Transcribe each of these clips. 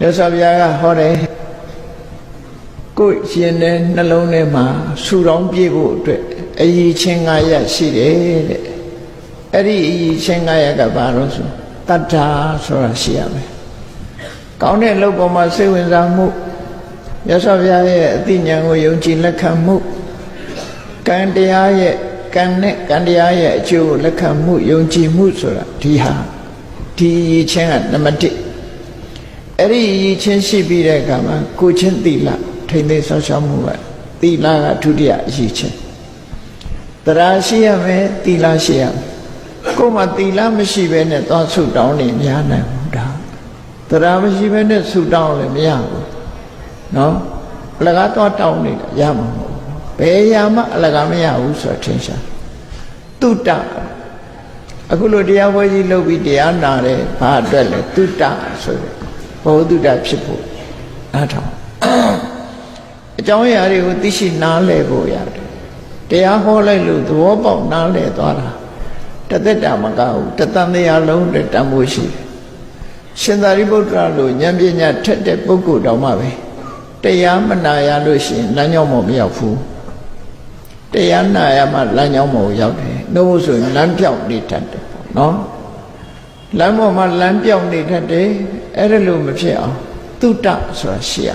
မြတ်စွာဘုရားကဟောတယ်ကိုယ်ရှင်တဲ့နှလုံးထဲမှာဆူတောင်းပြည့်ဖို့အတွက်အည်ချင်း၅ရက်ရှိတယ်တဲ့အဲ့ဒီအည်ချင်း၅ရက်ကဘာလို့ဆိုတတ္ထာဆိုတာရှိရမယ်ကောင်းတဲ့အလုပ်ပေါ်မှာစိတ်ဝင်စားမှုမြတ်စွာဘုရားရဲ့အသိဉာဏ်ကိုယုံကြည်လက်ခံမှုကံတရားရဲ့ကံနဲ့ကံတရားရဲ့အကျိုးကိုလက်ခံမှုယုံကြည်မှုဆိုတာဒီဟာဒီအည်ချင်းကနံပါတ်1 အဲ့ဒီအည်ချင်းရှိပြီးတဲ့အခါမှာကိုချင်းတိလထိမ့်သိမ်းဆောက်ရှောက်မှုကတိလကဒုတိယအည်ချင်းတရားရှိရမယ်တိလရှိရမယ်ကိုယ်မှာတိလမရှိဘဲနဲ့သွားဆုတောင်းနေမရနိုင်ဘူးဒါတရားမရှိဘဲနဲ့ဆုတောင်းလည်းမရဘူးနော်အလကားသွားတောင်းနေတာရမှာမဟုတ်ဘူးဘယ်ရာမှအလကားမရဘူးဆိုတော့ထင်ရှားတုတ္တအခုလိုတရားပွဲကြီးလုပ်ပြီးတရားနာတယ်ဘာအတွက်လဲတုတ္တဆိုတဲ့ ဘောဓုတ္တဖြစ်ဖို့အားထောင်အကြောင်းအရာတွေကိုသိရှိနားလည်ဖို့ရတယ်တရားဟောလိုက်လို့သဘောပေါက်နားလည်သွားတာတသက်တာမကဘူးတသံတရားလုံးတတန်ဖို့ရှိတယ်ရှင်သာရိပုတ္တရာလိုဉာဏ်ပညာထက်တဲ့ပုဂ္ဂိုလ်တောင်မှပဲတရားမနာရလို့ရှိရင်လမ်းကြောင်းမမရောက်ဘူးတရားနာရမှလမ်းကြောင်းမရောက်တယ်နှုတ်ဆိုရင်လမ်းပြောက်နေတတ်တယ်ပေါ့နော် လမ်းပေါ်မှာလမ်းပြောက်နေတတ်တယ်အဲ့ဒါလို့မဖြစ်အောင်သုတ္တဆိုတာရှိရ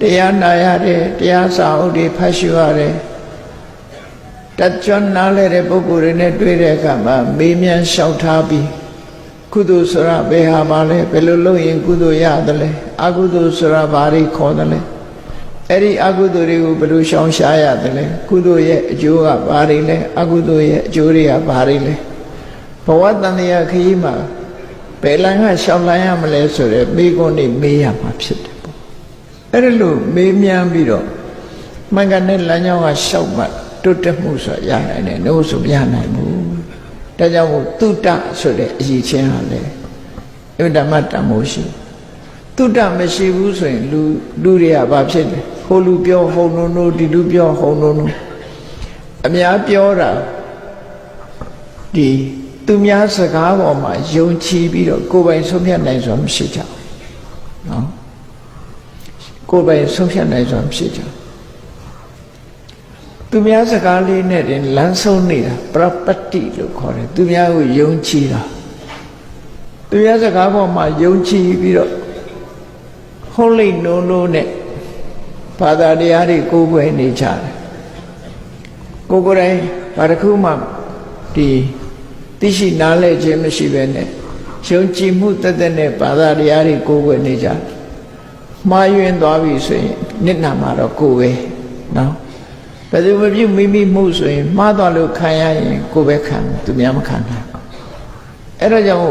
တရားနာရတယ်တရားစာအုပ်တွေဖတ်ရှုရတယ်တကြွနားလဲတဲ့ပုဂ္ဂိုလ်တွေနဲ့တွေ့တဲ့အခါမှာမေးမြန်းလျှောက်ထားပြီးကုသိုလ်ဆိုတာဘယ်ဟာပါလဲဘယ်လိုလုပ်ရင်ကုသိုလ်ရတယ်လဲအကုသိုလ်ဆိုတာဘာတွေခေါ်တယ်လဲအဲ့ဒီအကုသိုလ်တွေကိုဘယ်လိုရှောင်ရှားရတယ်လဲကုသိုလ်ရဲ့အကျိုးကဘာတွေလဲအကုသိုလ်ရဲ့အကျိုးတွေကဘာတွေလဲဘ ဝတန်တရားခရီးမှာဘယ်လမ်းကရှောင်လန်းရမလဲဆိုတဲ့မိကုန်းနေမေးရမှာဖြစ်တယ်ပေါ့အဲ့ဒါလို့မေးမြန်းပြီးတော့မှန်ကန်တဲ့လမ်းကြောင်းကရှောက်မှတွတ်တက်မှုဆိုရနိုင်တယ်လို့ဆိုမရနိုင်ဘူးဒါကြောင့်မို့တုတ္တဆိုတဲ့အရေးချင်းဟာလေအဓမ္မတမိုးရှိတုတ္တမရှိဘူးဆိုရင်လူလူတွေကဘာဖြစ်လဲဟိုလူပြောဟုံနုံနုဒီလူပြောဟုံနုံနုအများပြောတာဒီ သူများစကားပေါ်မှာယုံကြည်ပြီးတော့ကိုယ်ပိုင်ဆုံးဖြတ်နိုင်စွာမရှိကြဘူးနော်ကိုယ်ပိုင်ဆုံးဖြတ်နိုင်စွာမရှိကြဘူးသူများစကားလေးနဲ့တင်လမ်းဆုံးနေတာပရပတ္တိလို့ခေါ်တယ်သူများကိုယုံကြည်တာသူများစကားပေါ်မှာယုံကြည်ပြီးတော့ဟုတ်လိမ့်နိုးနိုးနဲ့ဘာသာတရားတွေကိုယ်ွယ်နေကြတယ်ကိုယ်ကိုယ်တိုင်ဘာတစ်ခုမှဒီ သိရှိနားလည်ခြင်းမရှိဘဲနဲ့ယုံကြည်မှုတသက်နဲ့ဘာသာတရားတွေကိုယ်ွယ်နေကြတယ်မှားယွင်းသွားပြီဆိုရင်နိဏမှာတော့ကိုယ်ပဲနော်ဘယ်သူမပြုမိမိမှုဆိုရင်မှားသွားလို့ခံရရင်ကိုယ်ပဲခံသူများမခံနိုင်အဲ့ဒါကြောင့်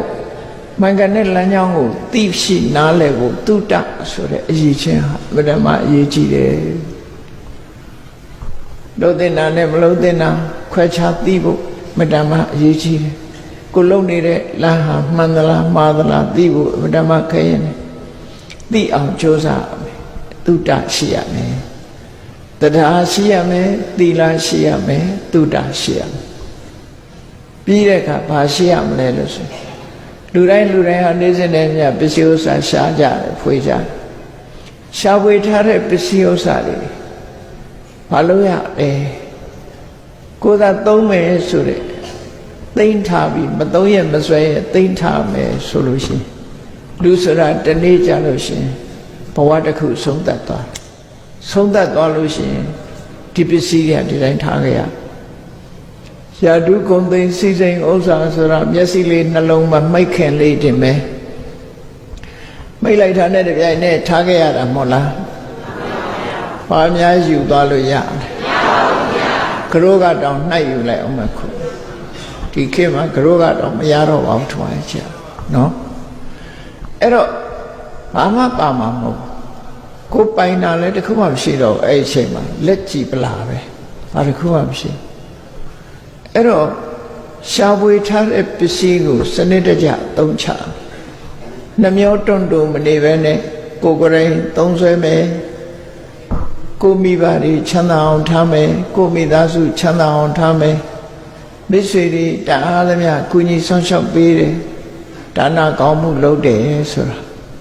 မှန်ကန်တဲ့လမ်းကြောင်းကိုသိရှိနားလည်ဖို့တုတ္တဆိုတဲ့အရေးချင်းဟာဗဒမအရေးကြီးတယ်လို့တင်တာနဲ့မလို့တင်တာခွဲခြားသိဖို့ မတ္တမအရေးကြီးတယ်ကိုလုံနေတဲ့လမ်းဟာမှန်သလားမှားသလားသိဖို့မတ္တမခဲရင်သိအောင်ကြိုးစားမယ်တုတ္တရှိရမယ်တရားရှိရမယ်သီလရှိရမယ်တုဒ္ဒရှိရမယ်ပြီးတဲ့အခါဘာရှိရမလဲလို့ဆိုလူတိုင်းလူတိုင်းဟာနေစဉ်နဲ့မြတ်ပစ္စည်းဥစ္စာရှားကြတယ်ဖွေကြတယ်ရှားဖွေထားတဲ့ပစ္စည်းဥစ္စာတွေဘာလို့ရလဲကိုယ်သာသုံးမယ်ဆိုတဲ့ သိမ့်ထားပြီးမသုံးရမဆွဲရသိမ့်ထားမယ်ဆိုလို့ရှိရင်လူဆိုတာတနေ့ကြလို့ရှိရင်ဘဝတစ်ခုဆုံးသက်သွားတယ်ဆုံးသက်သွားလို့ရှိရင်ဒီပစ္စည်းတွေကဒီတိုင်းထားခဲ့ရရာဓုကုံသိမ်းစီစိန်ဥစ္စာဆိုတာမျက်စိလေးနှလုံးမှာမိတ်ခင်လေးတင်မယ်မိတ်လိုက်တာနဲ့တပြိုင်နက်ထားခဲ့ရတာမဟုတ်လားဘာများယူသွားလို့ရကရိုးကတောင်နှိုက်ယူလိုက်အောင်မခု ဒီခေတ်မှာကရိုးကတောင်မရတော့ပါဘူးထွားချင်နော်အဲ့တော့ဘာမှပါမှာမဟုတ်ကိုပိုင်တာလည်းတခုမှမရှိတော့အဲ့ဒီအချိန်မှာလက်ကြည့်ပလာပဲဘာတခုမှမရှိအဲ့တော့ရှားပွေထားတဲ့ပစ္စည်းကိုစနစ်တကျသုံးချနှမျောတွန့်တုံမနေပဲနဲ့ကိုကိုယ်တိုင်သုံးဆွဲမယ်ကိုမိဘတွေချမ်းသာအောင်ထားမယ်ကိုမိသားစုချမ်းသာအောင်ထားမယ် မိတ်ဆွေတွေတအားသမျှကုညီဆောင်ရှောက်ပေးတယ်ဒါနကောင်းမှုလုပ်တယ်ဆိုတာ